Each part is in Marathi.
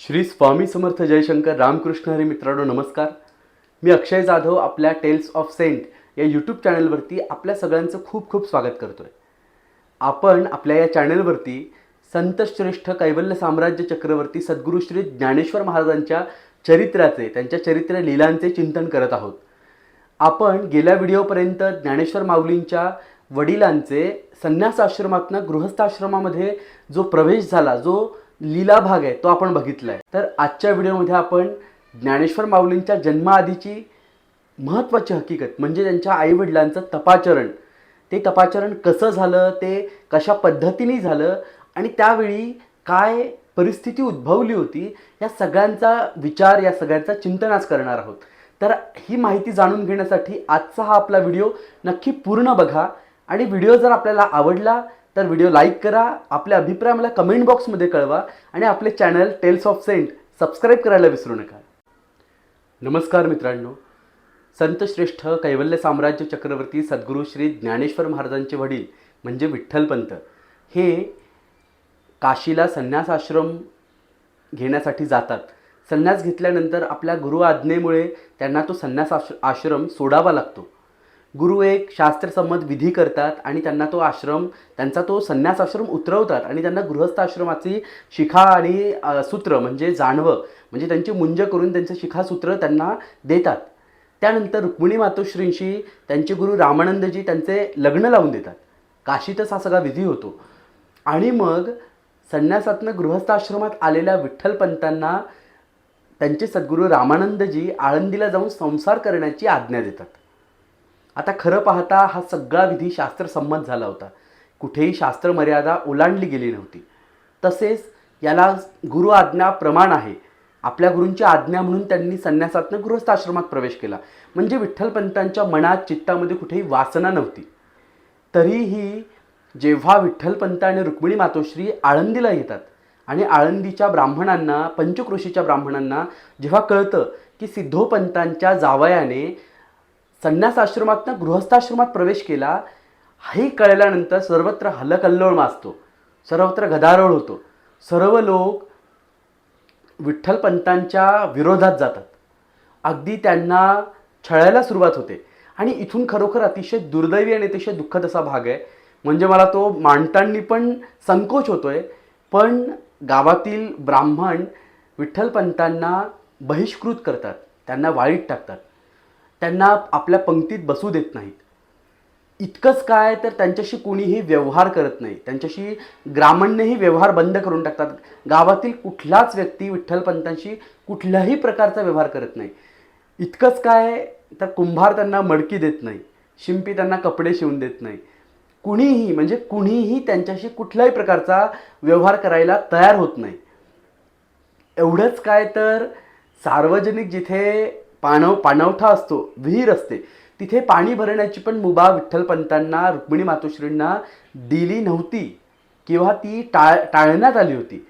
श्री स्वामी समर्थ जयशंकर रामकृष्ण हरी मित्रांनो नमस्कार. मी अक्षय जाधव आपल्या टेल्स ऑफ सेंट या यूट्यूब चॅनलवरती आपल्या सगळ्यांचं खूप खूप स्वागत करतो आहे आपण आपल्या या चॅनलवरती संतश्रेष्ठ कैवल्य साम्राज्य चक्रवर्ती सद्गुरू श्री ज्ञानेश्वर महाराजांच्या चरित्राचे त्यांच्या चरित्र लीलांचे चिंतन करत आहोत. आपण गेल्या व्हिडिओपर्यंत ज्ञानेश्वर माऊलींच्या वडिलांचे संन्यास आश्रमातनं गृहस्थाश्रमामध्ये जो प्रवेश झाला जो लीला भाग आहे तो आपण बघितला आहे तर आजच्या व्हिडिओमध्ये आपण ज्ञानेश्वर माऊलींच्या जन्माआधीची महत्त्वाची हकीकत म्हणजे त्यांच्या आईवडिलांचं तपाचरण. ते तपाचरण कसं झालं ते कशा पद्धतीने झालं आणि त्यावेळी काय परिस्थिती उद्भवली होती या सगळ्यांचा विचार या सगळ्यांचा चिंतन आज करणार आहोत. तर ही माहिती जाणून घेण्यासाठी आजचा हा आपला व्हिडिओ नक्की पूर्ण बघा आणि व्हिडिओ जर आपल्याला आवडला तर व्हिडिओ लाईक करा आपल्या अभिप्राय मला कमेंट बॉक्समध्ये कळवा आणि आपले channel tales of saint subscribe करायला विसरू नका. नमस्कार मित्रांनो. संतश्रेष्ठ कैवल्य साम्राज्य चक्रवर्ती सद्गुरू श्री ज्ञानेश्वर महाराजांचे वडील म्हणजे विठ्ठलपंत हे काशीला संन्यास आश्रम घेण्यासाठी जातात. संन्यास घेतल्यानंतर आपल्या गुरु आज्ञेमुळे त्यांना तो संन्यास आश्रम सोडावा लागतो. गुरु एक शास्त्रसंमत विधी करतात आणि त्यांना तो आश्रम त्यांचा तो संन्यास आश्रम उतरवतात आणि त्यांना गृहस्थ आश्रमाची शिखा आणि सूत्र म्हणजे जाणवं म्हणजे त्यांची मुंज करून त्यांचं शिखासूत्र त्यांना देतात. त्यानंतर रुक्मिणी मातोश्रींशी त्यांचे गुरु रामानंदजी त्यांचे लग्न लावून देतात. काशीतच हा सगळा विधी होतो. आणि मग संन्यासातनं गृहस्थाश्रमात आलेल्या विठ्ठलपंतांना त्यांचे सद्गुरू रामानंदजी आळंदीला जाऊन संसार करण्याची आज्ञा देतात. आता खरं पाहता हा सगळा विधी शास्त्रसंमत झाला होता. कुठेही शास्त्र मर्यादा ओलांडली गेली नव्हती. तसेच याला गुरु आज्ञा प्रमाण आहे. आपल्या गुरूंची आज्ञा म्हणून त्यांनी संन्यासातनं गृहस्थाश्रमात प्रवेश केला. म्हणजे विठ्ठलपंतांच्या मनात चित्तामध्ये कुठेही वासना नव्हती. तरीही जेव्हा विठ्ठलपंत आणि रुक्मिणी मातोश्री आळंदीला येतात आणि आळंदीच्या ब्राह्मणांना पंचक्रोशीच्या ब्राह्मणांना जेव्हा कळतं की सिद्धोपंतांच्या जावयाने संन्यास आश्रमातनं गृहस्थाश्रमात प्रवेश केला हे कळल्यानंतर सर्वत्र हलकल्लोळ माजतो. सर्वत्र गदारोळ होतो. सर्व लोक विठ्ठलपंतांच्या विरोधात जातात. अगदी त्यांना छळायला सुरुवात होते. आणि इथून खरोखर अतिशय दुर्दैवी आणि अतिशय दुःखद असा भाग आहे. म्हणजे मला तो मांडताना पण संकोच होतोय. पण गावातील ब्राह्मण विठ्ठलपंतांना बहिष्कृत करतात. त्यांना वाळीत टाकतात. त्यांना आपल्या पंक्तीत बसू देत नाहीत. इतकंच काय तर त्यांच्याशी कोणीही व्यवहार करत नाही. त्यांच्याशी ग्रामण्यही व्यवहार बंद करून टाकतात. गावातील कुठलाच व्यक्ती विठ्ठलपंतांशी कुठल्याही प्रकारचा व्यवहार करत नाही. इतकंच काय तर कुंभार त्यांना मडकी देत नाही. शिंपी त्यांना कपडे शिवून देत नाही. कुणीही म्हणजे कुणीही त्यांच्याशी कुठल्याही प्रकारचा व्यवहार करायला तयार होत नाही. एवढंच काय तर सार्वजनिक जिथे पाणव पाणवठा असतो विहीर असते. तिथे पाणी भरण्याची पण मुभा विठ्ठलपंतांना रुक्मिणी मातोश्रींना दिली नव्हती किंवा ती टाळ टाळण्यात आली होती.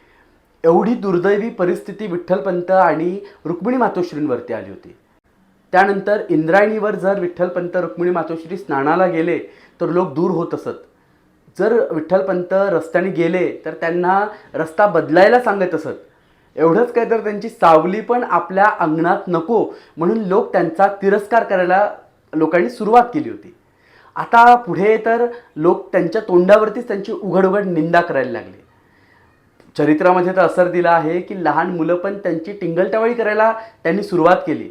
एवढी दुर्दैवी परिस्थिती विठ्ठलपंत आणि रुक्मिणी मातोश्रींवरती आली होती. त्यानंतर इंद्रायणीवर जर विठ्ठलपंत रुक्मिणी मातोश्री स्नानाला गेले तर लोक दूर होत असत. जर विठ्ठलपंत रस्त्याने गेले तर त्यांना रस्ता बदलायला सांगत असत. एवढंच काय तर त्यांची सावली पण आपल्या अंगणात नको म्हणून लोक त्यांचा तिरस्कार करायला लोकांनी सुरुवात केली होती. आता पुढे तर लोक त्यांच्या तोंडावरतीच त्यांची उघड उघड निंदा करायला लागले. चरित्रामध्ये तर असर दिला आहे की लहान मुलं पण त्यांची टिंगलटवाळी करायला त्यांनी सुरुवात केली.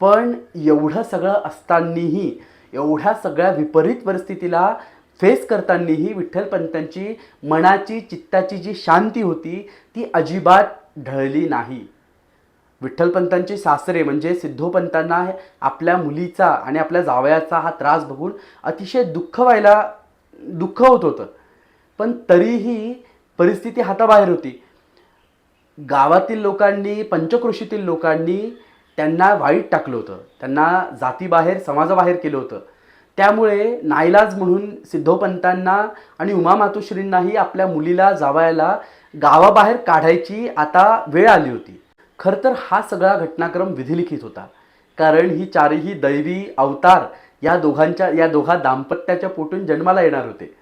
पण एवढं सगळं असतानाही एवढ्या सगळ्या विपरीत परिस्थितीला फेस करतानाही विठ्ठलपंतांची मनाची चित्ताची जी शांती होती ती अजिबात ढळली नाही. विठ्ठलपंतांची सासरे म्हणजे सिद्धोपंतांना आपल्या मुलीचा आणि आपल्या जावयाचा हा त्रास बघून अतिशय दुःख व्हायला दुःख होत होतं. पण तरीही परिस्थिती हाताबाहेर होती. गावातील लोकांनी पंचक्रोशीतील लोकांनी त्यांना वाईट टाकलं होतं. त्यांना जातीबाहेर समाजाबाहेर केलं होतं. त्यामुळे नाईलाज म्हणून सिद्धोपंतांना आणि उमा मातोश्रींनाही आपल्या मुलीला जावायला गावाबाहेर काढायची आता वेळ आली होती. खरं तर हा सगळा घटनाक्रम विधिलिखित होता. कारण ही चारही दैवी अवतार या दोघांच्या या दोघा दाम्पत्याच्या पोटून जन्माला येणार होते.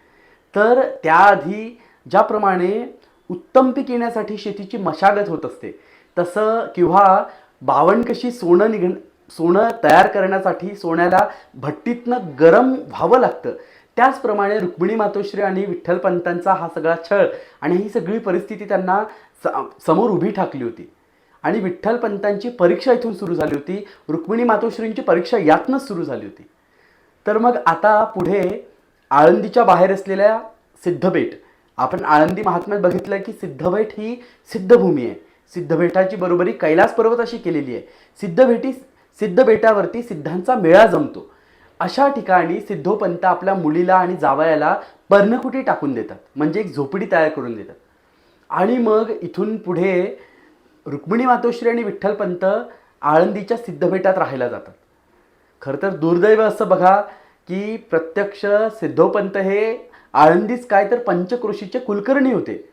तर त्याआधी ज्याप्रमाणे उत्तम पीक येण्यासाठी शेतीची मशागत होत असते. तसं किंवा बावण कशी सोनं निघ सोनं तयार करण्यासाठी सोन्याला भट्टीतनं गरम व्हावं लागतं. त्याचप्रमाणे रुक्मिणी मातोश्री आणि विठ्ठलपंतांचा हा सगळा छळ आणि ही सगळी परिस्थिती त्यांना समोर उभी ठाकली होती. आणि विठ्ठलपंतांची परीक्षा इथून सुरू झाली होती. रुक्मिणी मातोश्रींची परीक्षा यातनंच सुरू झाली होती. तर मग आता पुढे आळंदीच्या बाहेर असलेल्या सिद्धबेट आपण आळंदी महात्म्यात बघितलं की सिद्धबेट ही सिद्धभूमी आहे. सिद्धबेटाची बरोबरी कैलास पर्वत अशी केलेली आहे. सिद्ध बेटावरती सिद्धांचा मेळा जमतो. अशा ठिकाणी सिद्धोपंत आपल्या मुलीला आणि जावयाला पर्णकुटी टाकून देतात. म्हणजे एक झोपडी तयार करून देतात. आणि मग इथून पुढे रुक्मिणी मातोश्री आणि विठ्ठलपंत आळंदीच्या सिद्धबेटात राहायला जातात. खरं तर दुर्दैव असं बघा की प्रत्यक्ष सिद्धोपंत हे आळंदीच काय तर पंचकृषीचे कुलकर्णी होते.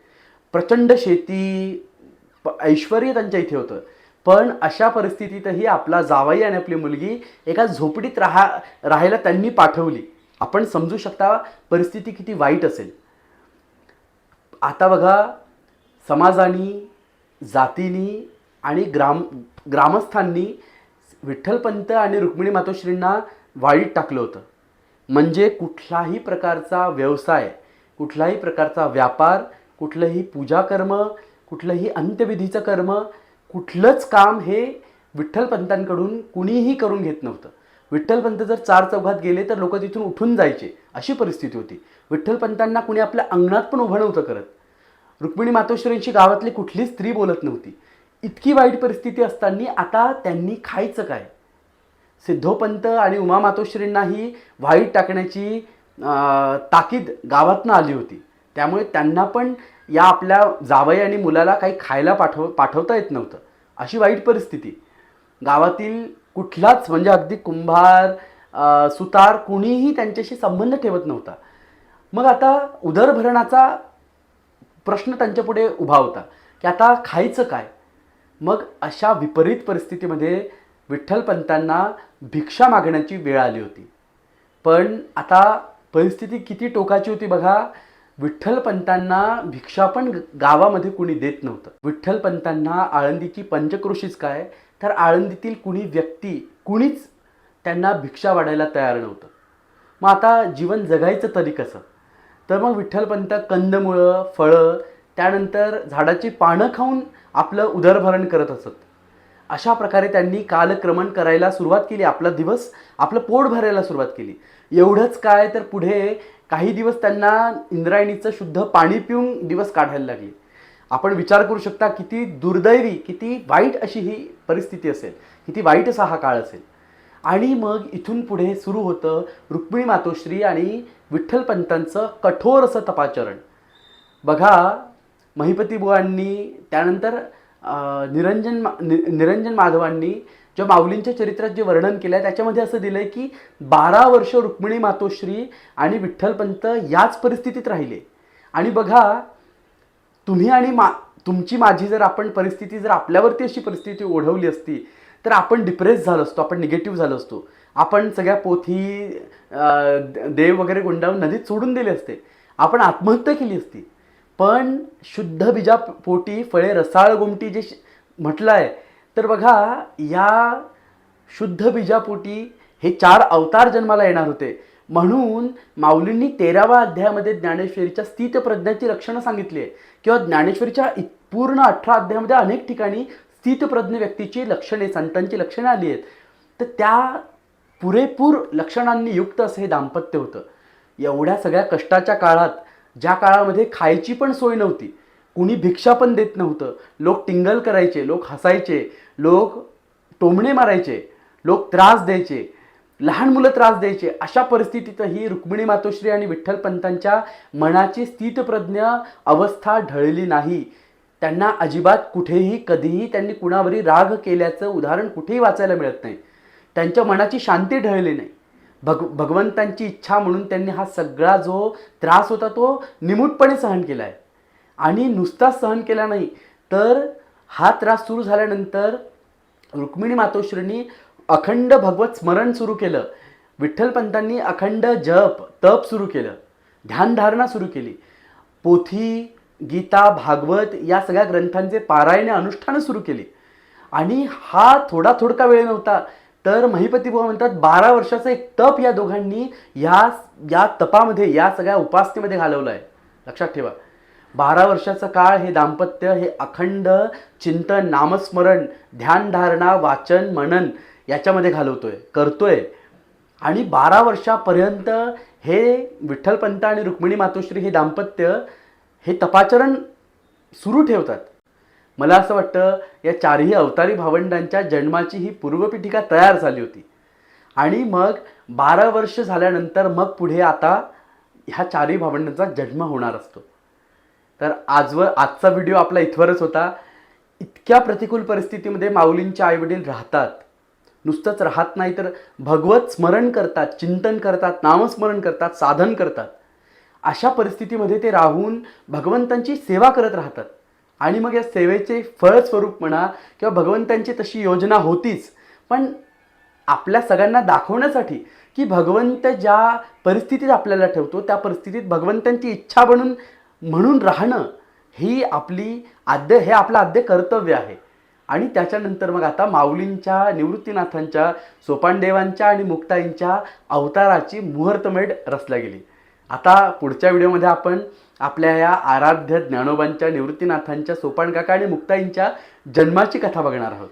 प्रचंड शेती ऐश्वर ऐश्वर्य त्यांच्या इथे होतं. पण अशा परिस्थितीतही आपला जावाई आणि आपली मुलगी एका झोपडीत राहा राहायला त्यांनी पाठवली. आपण समजू शकता परिस्थिती किती वाईट असेल. आता बघा समाजानी जातीनी आणि ग्राम ग्रामस्थांनी विठ्ठलपंत आणि रुक्मिणी मातोश्रींना वाळीत टाकलं होतं. म्हणजे कुठलाही प्रकारचा व्यवसाय कुठलाही प्रकारचा व्यापार कुठलंही पूजाकर्म कुठलंही अंत्यविधीचं कर्म कुठलंच काम हे विठ्ठलपंतांकडून कुणीही करून घेत नव्हतं. विठ्ठलपंत जर चार चौघात गेले तर लोक तिथून उठून जायचे अशी परिस्थिती होती. विठ्ठलपंतांना कुणी आपल्या अंगणात पण उभं नव्हतं करत. रुक्मिणी मातोश्वरींची गावातली कुठलीच स्त्री बोलत नव्हती. इतकी वाईट परिस्थिती असताना आता त्यांनी खायचं काय? सिद्धोपंत आणि उमा मातोश्रींनाही वाईट टाकण्याची ताकीद गावातनं आली होती. त्यामुळे त्यांना पण या आपल्या जावई आणि मुलाला काही खायला पाठव पाठवता येत नव्हतं. अशी वाईट परिस्थिती. गावातील कुठलाच म्हणजे अगदी कुंभार सुतार कुणीही त्यांच्याशी संबंध ठेवत नव्हता. मग आता उदरभरणाचा प्रश्न त्यांच्यापुढे उभा होता की आता खायचं काय? मग अशा विपरीत परिस्थितीमध्ये विठ्ठलपंतांना भिक्षा मागण्याची वेळ आली होती. पण आता परिस्थिती किती टोकाची होती बघा. विठ्ठलपंतांना भिक्षा पण ग- गावामध्ये कुणी देत नव्हतं. विठ्ठलपंतांना आळंदीची पंचक्रोशीच काय? तर आळंदीतील कुणी व्यक्ती कुणीच त्यांना भिक्षा वाढायला तयार नव्हतं. मग आता जीवन जगायचं तरी कसं? तर मग विठ्ठलपंत कंदमुळं फळं त्यानंतर झाडाची पानं खाऊन आपलं उदरभरण करत असत. अशा प्रकारे त्यांनी कालक्रमण करायला सुरुवात केली आपला दिवस आपलं पोट भरायला सुरुवात केली. एवढंच काय तर पुढे काही दिवस त्यांना इंद्रायणीचं शुद्ध पाणी पिऊन दिवस काढायला लागले. आपण विचार करू शकता किती दुर्दैवी किती वाईट अशी ही परिस्थिती असेल किती वाईट असा हा काळ असेल. आणि मग इथून पुढे सुरू होतं रुक्मिणी मातोश्री आणि विठ्ठलपंतांचं कठोर असं तपाचरण. बघा महिपती बुवांनी त्यानंतर निरंजन मा नि- निरंजन माधवांनी ज्या माऊलींच्या चरित्रात जे वर्णन केलं आहे त्याच्यामध्ये असं दिलं आहे की बारा वर्ष रुक्मिणी मातोश्री आणि विठ्ठलपंत याच परिस्थितीत राहिले. आणि बघा तुम्ही आणि मा तुमची माझी जर आपण परिस्थिती जर आपल्यावरती अशी परिस्थिती ओढवली असती तर आपण डिप्रेस झालो असतो आपण निगेटिव्ह झालो असतो. आपण सगळ्या पोथी देव वगैरे गुंडाळून नदीत सोडून दिले असते. आपण आत्महत्या केली असती. पण शुद्ध बीजा पोटी फळे रसाळ गोमटी जे श- म्हटलं आहे तर बघा या शुद्ध बीजापोटी हे चार अवतार जन्माला येणार होते. म्हणून माऊलींनी तेराव्या अध्यायामध्ये ज्ञानेश्वरीच्या स्थितप्रज्ञाची लक्षणं सांगितली आहे किंवा ज्ञानेश्वरीच्या पूर्ण अठरा अध्यायामध्ये अनेक ठिकाणी स्थितप्रज्ञ व्यक्तीची लक्षणे संतांची लक्षणे आली आहेत. तर त्या पुरेपूर लक्षणांनी युक्त असं हे दाम्पत्य होतं. एवढ्या सगळ्या कष्टाच्या काळात ज्या काळामध्ये खायची पण सोय नव्हती कुणी भिक्षा पण देत नव्हतं लोक टिंगल करायचे लोक हसायचे लोक टोमणे मारायचे लोक त्रास द्यायचे लहान मुलं त्रास द्यायचे अशा परिस्थितीतही रुक्मिणी मातोश्री आणि विठ्ठलपंतांच्या मनाची स्थितप्रज्ञ अवस्था ढळली नाही. त्यांना अजिबात कुठेही कधीही त्यांनी कुणावरही राग केल्याचं उदाहरण कुठेही वाचायला मिळत नाही. त्यांच्या मनाची शांती ढळली नाही. भग भगवंतांची इच्छा म्हणून त्यांनी हा सगळा जो त्रास होता तो निमूटपणे सहन केला आहे आणि नुसताच सहन केला नाही तर हा त्रास सुरू झाल्यानंतर रुक्मिणी मातोश्रींनी अखंड भगवत स्मरण सुरू केलं. विठ्ठलपंतांनी अखंड जप तप सुरू केलं. ध्यानधारणा सुरू केली. पोथी गीता भागवत या सगळ्या ग्रंथांचे पारायणे अनुष्ठानं सुरू केली. आणि हा थोडा थोडका वेळ नव्हता तर महिपती बुवा म्हणतात बारा वर्षाचा एक तप या दोघांनी या या तपामध्ये या सगळ्या उपासनेमध्ये घालवलं आहे लक्षात ठेवा. बारा वर्षाचा काळ हे दाम्पत्य हे अखंड चिंतन नामस्मरण ध्यानधारणा वाचन मनन याच्यामध्ये घालवतोय करतोय. आणि बारा वर्षापर्यंत हे विठ्ठलपंत आणि रुक्मिणी मातोश्री हे दाम्पत्य हे तपाचरण सुरू ठेवतात. मला असं वाटतं या चारही अवतारी भावंडांच्या जन्माची ही पूर्वपीठिका तयार झाली होती. आणि मग बारा वर्ष झाल्यानंतर मग पुढे आता ह्या चारही भावंडांचा जन्म होणार असतो. तर आजवर आजचा व्हिडिओ आपला इथवरच होता. इतक्या प्रतिकूल परिस्थितीमध्ये माऊलींचे आईवडील राहतात. नुसतंच राहत नाही तर भगवत स्मरण करतात चिंतन करतात नामस्मरण करतात साधन करतात. अशा परिस्थितीमध्ये ते राहून भगवंतांची सेवा करत राहतात. आणि मग या सेवेचे फळस्वरूप म्हणा किंवा भगवंतांची तशी योजना होतीच. पण आपल्या सगळ्यांना दाखवण्यासाठी की भगवंत ज्या परिस्थितीत आपल्याला ठेवतो त्या परिस्थितीत भगवंतांची इच्छा बनून म्हणून राहणं ही आपली आद्य हे आपलं आद्य कर्तव्य आहे. आणि त्याच्यानंतर मग आता माऊलींच्या निवृत्तीनाथांच्या सोपानदेवांच्या आणि मुक्ताईंच्या अवताराची मुहूर्तमेढ रचल्या गेली. आता पुढच्या व्हिडिओमध्ये आपण आपल्या या आराध्य ज्ञानोबांच्या निवृत्तीनाथांच्या सोपानकाका आणि मुक्ताईंच्या जन्माची कथा बघणार आहोत.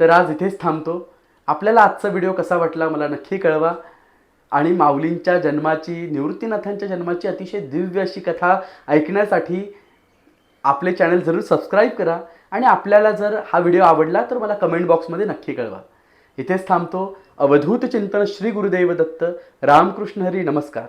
तर आज इथेच थांबतो. आपल्याला आजचा व्हिडिओ कसा वाटला मला नक्की कळवा. आणि माऊलींच्या जन्माची निवृत्तीनाथांच्या जन्माची अतिशय दिव्य अशी कथा ऐकण्यासाठी आपले चॅनल जरूर सबस्क्राईब करा. आणि आपल्याला जर हा व्हिडिओ आवडला तर मला कमेंट बॉक्समध्ये नक्की कळवा. इथेच थांबतो. अवधूत चिंतन श्री गुरुदेव दत्त. रामकृष्ण हरी नमस्कार.